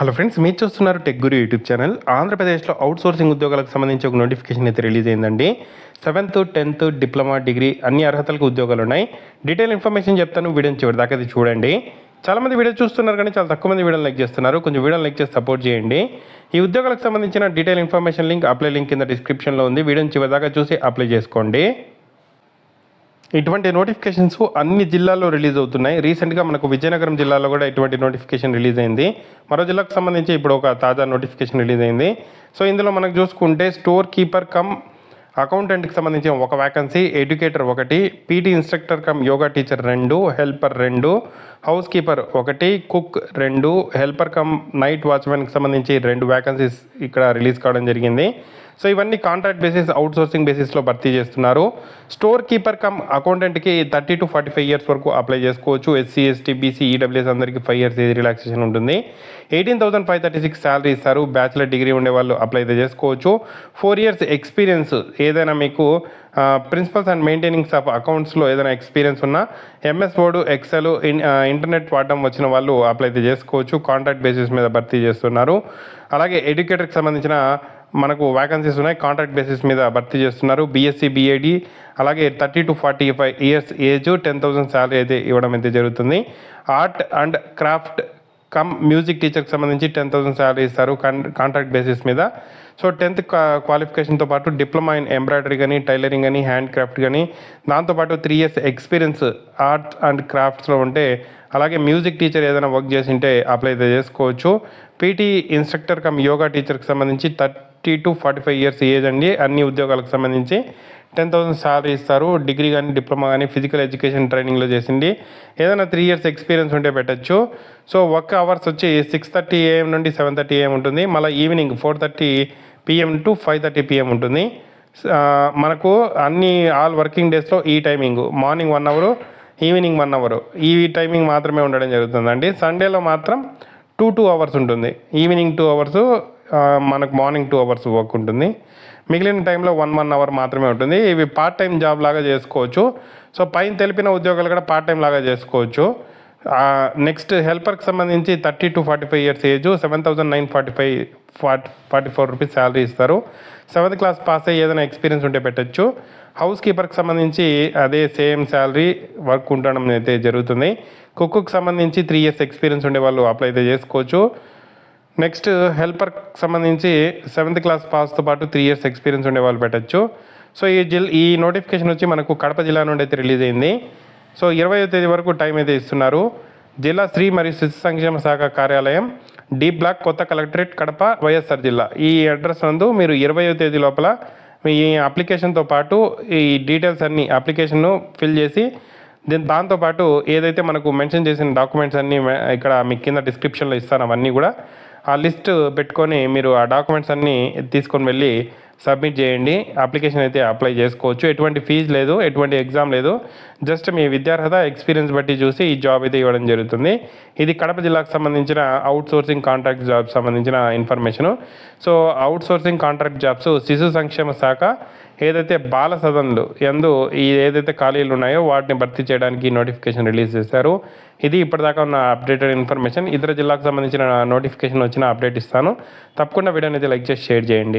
Hello friends మీరు చూస్తున్నారు tech గురు YouTube channel ఆంధ్రప్రదేశ్లో అవుట్ సోర్సింగ్ ఉద్యోగాలకు సంబంధించి ఒక నోటిఫికేషన్ అయితే రిలీజ్ అయిందండి. సెవెంత్ టెన్త్ డిప్లొమా డిగ్రీ అన్ని అర్హతలకు ఉద్యోగాలు ఉన్నాయి. డీటెయిల్ ఇన్ఫర్మేషన్ చెప్తాను వీడియోని చివరి దాకా అది చూడండి. చాలా మంది వీడియో చూస్తున్నారు కానీ చాలా తక్కువ మంది వీడియోని లైక్ చేస్తున్నారు. కొంచెం వీడియోని లైక్ చేసి సపోర్ట్ చేయండి. ఈ ఉద్యోగాలకు సంబంధించిన detail information link apply link కింద డిస్క్రిప్షన్లో ఉంది. వీడియోని చివరి దాకా చూసి అప్లై చేసుకోండి. ఇటువంటి నోటిఫికేషన్స్ అన్ని జిల్లాల్లో రిలీజ్ అవుతున్నాయి. రీసెంట్గా మనకు విజయనగరం జిల్లాలో కూడా ఇటువంటి నోటిఫికేషన్ రిలీజ్ అయింది. మరో జిల్లాకు సంబంధించి ఇప్పుడు ఒక తాజా నోటిఫికేషన్ రిలీజ్ అయింది. సో ఇందులో మనకు చూసుకుంటే స్టోర్ కీపర్ కమ్ అకౌంటెంట్కి సంబంధించిన ఒక వ్యాకన్సీ ఎడ్యుకేటర్ ఒకటి PT instructor cum yoga teacher రెండు హెల్పర్ రెండు హౌస్ కీపర్ ఒకటి కుక్ రెండు హెల్పర్ కమ్ నైట్ వాచ్మెన్కి సంబంధించి రెండు వ్యాకన్సీస్ ఇక్కడ రిలీజ్ కావడం జరిగింది. సో ఇవన్నీ కాంట్రాక్ట్ బేసిస్ అవుట్ సోర్సింగ్ బేసిస్లో భర్తీ చేస్తున్నారు. Store keeper cum అకౌంటెంట్కి thirty to forty five years వరకు అప్లై చేసుకోవచ్చు. ఎస్సీ ఎస్టీ బీసీ ఈడబ్ల్యూఎస్ అందరికీ ఫైవ్ ఇయర్స్ ఏజ్ రిలాక్సేషన్ ఉంటుంది. Eighteen thousand five thirty six salary ఇస్తారు. బ్యాచిలర్ డిగ్రీ ఉండే వాళ్ళు అప్లై అయితే చేసుకోవచ్చు. ఫోర్ ఇయర్స్ ఎక్స్పీరియన్స్ ఏదైనా మీకు ప్రిన్సిపల్స్ అండ్ మెయింటెనింగ్స్ ఆఫ్ అకౌంట్స్లో ఏదైనా ఎక్స్పీరియన్స్ ఉన్నా ఎంఎస్ వర్డ్ ఎక్సెల్ ఇంటర్నెట్ వాడడం వచ్చిన వాళ్ళు అప్లై అయితే చేసుకోవచ్చు. కాంట్రాక్ట్ బేసిస్ మీద భర్తీ చేస్తున్నారు. అలాగే ఎడ్యుకేటర్కి సంబంధించిన మనకు వ్యాకన్సీస్ ఉన్నాయి కాంట్రాక్ట్ బేసిస్ మీద భర్తీ చేస్తున్నారు. బీఎస్సీ బీఏడి అలాగే thirty to forty five years age ten thousand salary అయితే ఇవ్వడం అయితే జరుగుతుంది. Art and craft cum music టీచర్కి సంబంధించి టెన్ థౌసండ్ శాలరీ ఇస్తారు కాంట్రాక్ట్ బేసిస్ మీద. సో టెన్త్ క్వాలిఫికేషన్తో పాటు డిప్లొమా ఇన్ ఎంబ్రాయిడరీ కానీ టైలరింగ్ కానీ హ్యాండ్ క్రాఫ్ట్ కానీ దాంతోపాటు three years experience art and క్రాఫ్ట్స్లో ఉంటే అలాగే మ్యూజిక్ టీచర్ ఏదైనా వర్క్ చేసి ఉంటే అప్లై అయితే చేసుకోవచ్చు. పీటీ ఇన్స్ట్రక్టర్ కమ్ యోగా టీచర్కి సంబంధించి thirty to forty five years age అండి. అన్ని ఉద్యోగాలకు సంబంధించి టెన్ థౌసండ్ శాలరీ ఇస్తారు. డిగ్రీ కానీ డిప్లొమా కానీ ఫిజికల్ ఎడ్యుకేషన్ ట్రైనింగ్లో చేసింది. ఏదైనా త్రీ ఇయర్స్ ఎక్స్పీరియన్స్ ఉంటే పెట్టచ్చు. సో వర్క్ అవర్స్ వచ్చి సిక్స్ థర్టీ ఏఎం నుండి సెవెన్ థర్టీ ఏఎం ఉంటుంది. మళ్ళీ evening four thirty PM to five thirty PM ఉంటుంది. మనకు అన్ని ఆల్ వర్కింగ్ డేస్లో ఈ timing. Morning one hour evening one hour. ఈ టైమింగ్ మాత్రమే ఉండడం జరుగుతుందండి. సండేలో మాత్రం టూ టూ అవర్స్ ఉంటుంది. ఈవినింగ్ టూ అవర్స్ మనకు మార్నింగ్ టూ అవర్స్ వర్క్ ఉంటుంది. మిగిలిన టైంలో వన్ వన్ అవర్ మాత్రమే ఉంటుంది. ఇవి పార్ట్ టైం జాబ్ లాగా చేసుకోవచ్చు. సో పైన తెలిపిన ఉద్యోగాలు కూడా పార్ట్ టైం లాగా చేసుకోవచ్చు. నెక్స్ట్ హెల్పర్కి సంబంధించి thirty to forty five years age seven thousand nine forty five forty forty four rupees salary ఇస్తారు. సెవెంత్ క్లాస్ పాస్ అయ్యి ఏదైనా ఎక్స్పీరియన్స్ ఉంటే పెట్టచ్చు. హౌస్ కీపర్కి సంబంధించి అదే సేమ్ శాలరీ వర్క్ ఉండడం అయితే జరుగుతుంది. కుక్కు సంబంధించి త్రీ ఇయర్స్ ఎక్స్పీరియన్స్ ఉండే వాళ్ళు అప్లై అయితే చేసుకోవచ్చు. నెక్స్ట్ హెల్పర్కి సంబంధించి సెవెంత్ క్లాస్ పాస్తో పాటు త్రీ ఇయర్స్ ఎక్స్పీరియన్స్ ఉండే వాళ్ళు పెట్టచ్చు. సో ఈ జిల్ ఈ నోటిఫికేషన్ వచ్చి మనకు కడప జిల్లా నుండి అయితే రిలీజ్ అయింది. సో ఇరవై తేదీ వరకు టైం అయితే ఇస్తున్నారు. జిల్లా స్త్రీ మరియు శిశు సంక్షేమ శాఖ కార్యాలయం డి బ్లాక్ కొత్త కలెక్టరేట్ కడప వైఎస్ఆర్ జిల్లా. ఈ అడ్రస్ నందు మీరు ఇరవయో తేదీ లోపల మీ అప్లికేషన్తో పాటు ఈ డీటెయిల్స్ అన్ని అప్లికేషన్ను ఫిల్ చేసి దీని దాంతోపాటు ఏదైతే మనకు మెన్షన్ చేసిన డాక్యుమెంట్స్ అన్నీ ఇక్కడ మీ కింద డిస్క్రిప్షన్లో ఇస్తాను అవన్నీ కూడా. ఆ లిస్ట్ పెట్టుకొని మీరు ఆ డాక్యుమెంట్స్ అన్నీ తీసుకొని వెళ్ళి సబ్మిట్ చేయండి. అప్లికేషన్ అయితే అప్లై చేసుకోవచ్చు. ఎటువంటి ఫీజు లేదు ఎటువంటి ఎగ్జామ్ లేదు. జస్ట్ మీ విద్యార్హత ఎక్స్పీరియన్స్ బట్టి చూసి ఈ జాబ్ అయితే ఇవ్వడం జరుగుతుంది. ఇది కడప జిల్లాకు సంబంధించిన అవుట్ సోర్సింగ్ కాంట్రాక్ట్ జాబ్ సంబంధించిన information so out sourcing contract jobs శిశు సంక్షేమ శాఖ ఏదైతే బాల సదన్లు ఎందు ఈ ఏదైతే ఖాళీలు ఉన్నాయో వాటిని భర్తీ చేయడానికి నోటిఫికేషన్ రిలీజ్ చేశారు. ఇది ఇప్పటిదాకా ఉన్న అప్డేటెడ్ ఇన్ఫర్మేషన్ ఇతర జిల్లాకు సంబంధించిన నోటిఫికేషన్ వచ్చిన అప్డేట్ ఇస్తాను. తప్పకుండా వీడియోని అయితే లైక్ చేసి షేర్ చేయండి.